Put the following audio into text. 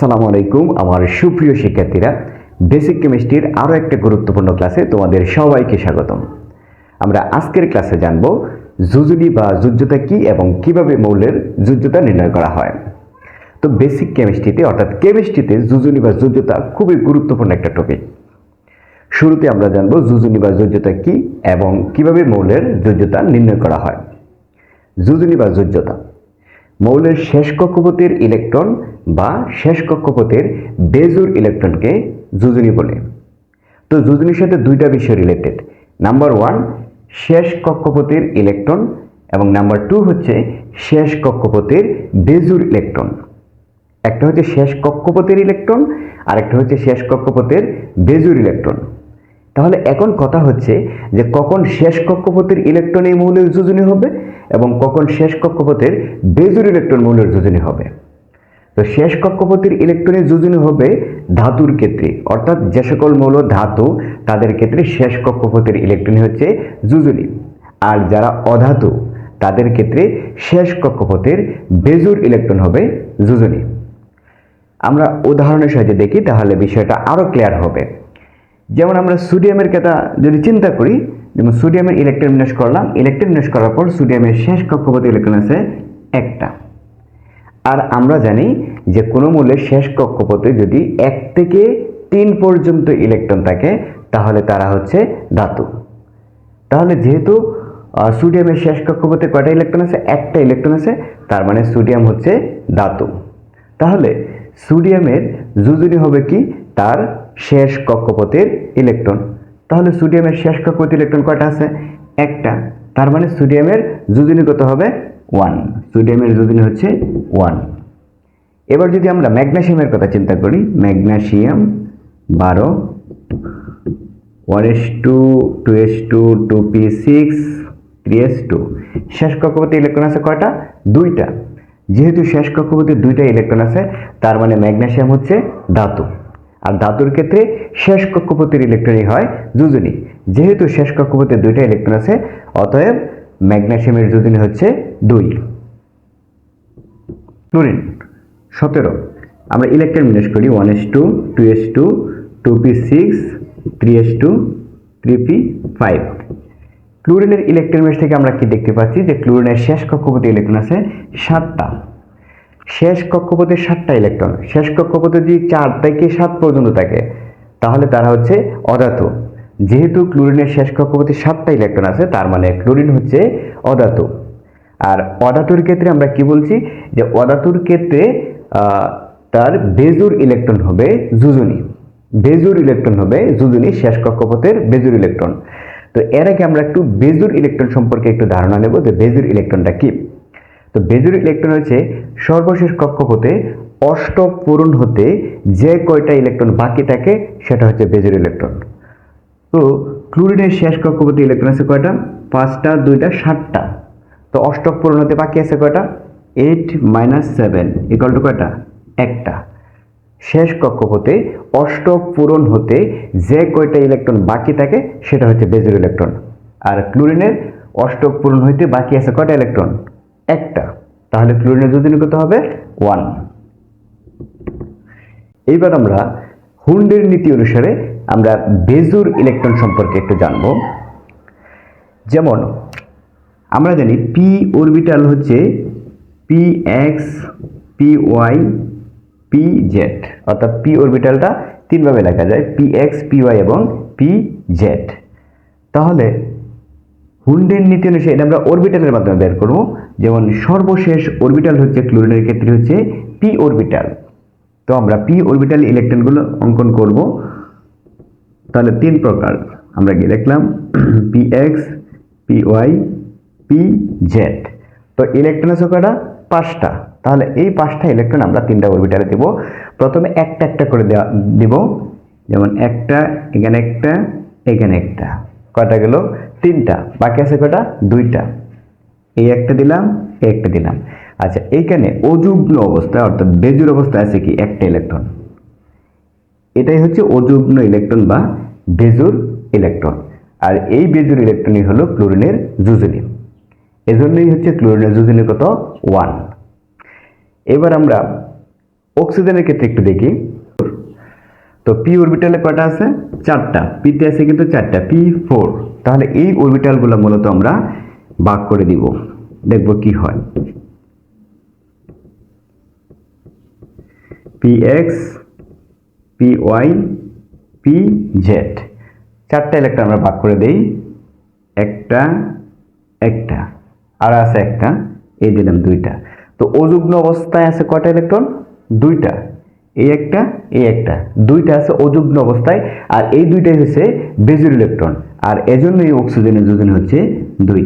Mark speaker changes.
Speaker 1: আসসালামু আলাইকুম, আমার সুপ্রিয় শিক্ষার্থীরা। বেসিক কেমিস্ট্রির আরও একটা গুরুত্বপূর্ণ ক্লাসে তোমাদের সবাইকে স্বাগতম। আমরা আজকের ক্লাসে জানব জুজুলি বা যুজ্যতা কি এবং কীভাবে মৌলের যুজ্যতা নির্ণয় করা হয়। তো বেসিক কেমিস্ট্রিতে অর্থাৎ কেমিস্ট্রিতে জুজুলি বা যুজ্যতা খুবই গুরুত্বপূর্ণ একটা টপিক শুরুতে আমরা জানব জুজুলি বা যুজ্যতা কি এবং কীভাবে মৌলের যুজ্যতা নির্ণয় করা হয়। জুজুলি বা যুজ্যতা মৌলের শেষ কক্ষপথের ইলেকট্রন বা শেষ কক্ষপথের বেজুর ইলেকট্রনকে জুজুনি বলে। তো জুজুনির সাথে দুইটা বিষয় রিলেটেড নাম্বার ওয়ান শেষ কক্ষপথের ইলেকট্রন এবং নাম্বার টু হচ্ছে শেষ কক্ষপথের বেজুর ইলেকট্রন। একটা হচ্ছে শেষ কক্ষপথের ইলেকট্রন আর একটা হচ্ছে শেষ কক্ষপথের বেজুর ইলেকট্রন। তাহলে এখন কথা হচ্ছে যে কখন শেষ কক্ষপথের ইলেকট্রন এই মৌলের যোজনী হবে এবং কখন শেষ কক্ষপথের বেজুর ইলেকট্রন মৌলের যোজনী হবে। তো শেষ কক্ষপথের ইলেকট্রনের যোজনী হবে ধাতুর ক্ষেত্রে, অর্থাৎ যে সকল মৌল ধাতু তাদের ক্ষেত্রে শেষ কক্ষপথের ইলেকট্রন হচ্ছে যোজনী। আর যারা অধাতু, তাদের ক্ষেত্রে শেষ কক্ষপথের বেজুর ইলেকট্রন হবে যোজনী। আমরা উদাহরণের সাহায্যে দেখি, তাহলে বিষয়টা আরও ক্লিয়ার হবে। যেমন আমরা সোডিয়ামের কথা যদি চিন্তা করি, যেমন সোডিয়ামের ইলেকট্রন বিন্যাস করলাম ইলেকট্রন বিন্যাস করার পর সোডিয়ামের শেষ কক্ষপথে ইলেকট্রন আছে একটা। আর আমরা জানি যে কোনো মূলের শেষ কক্ষপথে যদি এক থেকে তিন পর্যন্ত ইলেকট্রন থাকে, তাহলে তারা হচ্ছে ধাতু। তাহলে যেহেতু সোডিয়ামের শেষ কক্ষপথে কয়টা ইলেকট্রন আছে? একটা ইলেকট্রন আছে, তার মানে সোডিয়াম হচ্ছে ধাতু। তাহলে সোডিয়ামের যোজনী হবে কি? তার শেষ কক্ষপথের ইলেকট্রন তাহলে সোডিয়ামের শেষ কক্ষপথ ইলেকট্রন কয়টা আছে? একটা। তার মানে সোডিয়ামের যোজনী কত হবে? ওয়ান সোডিয়ামের যোজনী হচ্ছে ওয়ান এবার যদি আমরা ম্যাগনেসিয়ামের কথা চিন্তা করি, ম্যাগনেসিয়াম বারো one S two two S two two P six three S two শেষ কক্ষপথে ইলেকট্রন আছে কয়টা? দুইটা। যেহেতু শেষ কক্ষপথে দুইটা ইলেকট্রন আছে, তার মানে ম্যাগনেসিয়াম হচ্ছে ধাতু। আর ধাতুর ক্ষেত্রে শেষ কক্ষপথের ইলেকট্রনই হয় যোজনী। যেহেতু শেষ কক্ষপথে দুইটা ইলেকট্রন আছে, অতএব ম্যাগনেসিয়ামের যোজনী হচ্ছে দুই। ক্লোরিন সতেরো। আমরা ইলেকট্রন বিন্যাস করি one S two two S two two P six three S two three P five ক্লোরিনের electron বিন্যাস থেকে আমরা কি দেখতে পাচ্ছি? যে ক্লোরিনের শেষ কক্ষপথে ইলেকট্রন আছে সাতটা। শেষ কক্ষপথে সাতটা ইলেকট্রন শেষ কক্ষপথে যদি চার থেকে সাত পর্যন্ত থাকে, তাহলে তারা হচ্ছে অধাতু। যেহেতু ক্লোরিনের শেষ কক্ষপথে সাতটা ইলেকট্রন আছে, তার মানে ক্লোরিন হচ্ছে অধাতু। আর অধাতুর ক্ষেত্রে আমরা কি বলছি? যে অধাতুর ক্ষেত্রে তার বেজুর ইলেকট্রন হবে যুজনী। বেজুর ইলেকট্রন হবে যুজনী শেষ কক্ষপথের বেজুর ইলেকট্রন তো এর আগে আমরা একটু বেজুর ইলেকট্রন সম্পর্কে একটু ধারণা নেব যে বেজুর ইলেকট্রনটা কি। তো বেজুর ইলেকট্রন হচ্ছে সর্বশেষ কক্ষপথে অষ্টক পূরণ হতে যে কয়টা ইলেকট্রন বাকি থাকে সেটা হচ্ছে বেজুর ইলেকট্রন তো ক্লোরিনের শেষ কক্ষপথে ইলেকট্রন আছে কয়টা? পাঁচটা, দুইটা, সাতটা। তো অষ্টক পূরণ হতে বাকি আছে কয়টা? Eight minus seven equal two কয়টা? একটা। শেষ কক্ষপথে অষ্টক পূরণ হতে যে কয়টা ইলেকট্রন বাকি থাকে সেটা হচ্ছে বেজুর ইলেকট্রন আর ক্লোরিনের অষ্টক পূরণ হইতে বাকি আছে কয়টা ইলেকট্রন একটা। তাহলে ক্লোরিনের যোজনী কত হবে ওয়ান এইবার আমরা হুন্ডের নীতি অনুসারে আমরা বেজুর ইলেকট্রন সম্পর্কে একটু জানব। যেমন, আমরা জানি পি অরবিটাল হচ্ছে P X P Y P Z অর্থাৎ পি অরবিটালটা তিনভাবে লেখা যায় পি এক্স পি ওয়াই এবং পি জেড তাহলে হুন্ডের নীতি অনুসারে এটা আমরা অরবিটালের মাধ্যমে বের করব। যেমন সর্বশেষ অরবিটাল হচ্ছে ক্লোরিনের ক্ষেত্রে হচ্ছে পি অরবিটাল। তো আমরা পি অরবিটাল ইলেকট্রনগুলো অঙ্কন করব। তাহলে তিন প্রকার আমরা গিয়ে দেখলাম। P X P Y P Z তো ইলেকট্রন আছে কয়টা? পাঁচটা। তাহলে এই পাঁচটা ইলেকট্রন আমরা তিনটা অরবিটালে দেব। প্রথমে একটা একটা করে দেওয়া দিব। যেমন একটা, এখানে একটা এখানে একটা। কয়টা গেল? তিনটা। বাকি আছে কয়টা? দুইটা। এই একটা দিলাম, এই একটা দিলাম। আচ্ছা এইখানে অযুগ্ন অবস্থায় অর্থাৎ বেজুর অবস্থায় আছে কি? একটা ইলেকট্রন এটাই হচ্ছে অযুগ্ন ইলেকট্রন বা বেজুর ইলেকট্রন আর এই বেজুর ইলেকট্রনই হলো ক্লোরিনের যুজনী এজন্যই হচ্ছে ক্লোরিনের যুজনী কত? ওয়ান। এবার আমরা অক্সিজেনের ক্ষেত্রে একটু দেখি। তো পি অরবিটালে কয়টা আছে? চারটা। পিতে আছে কিন্তু চারটা পি ফোর তাহলে এই অরবিটালগুলো মূলত আমরা ভাগ করে দিব। দেখব কি হয়। P X P Y P Z চারটা ইলেকট্রন আমরা ভাগ করে দেই। একটা একটা। আর আছে একটা, এই দিলাম দুইটা। তো অযুগ্ন অবস্থায় আছে কয়টা ইলেকট্রন দুইটা। এই একটা এই একটা। দুইটা আছে অযুগ্ন অবস্থায়, আর এই দুইটাই হচ্ছে বেজুর ইলেকট্রন। আর এজন্য এই অক্সিজেনের যোজন হচ্ছে দুই।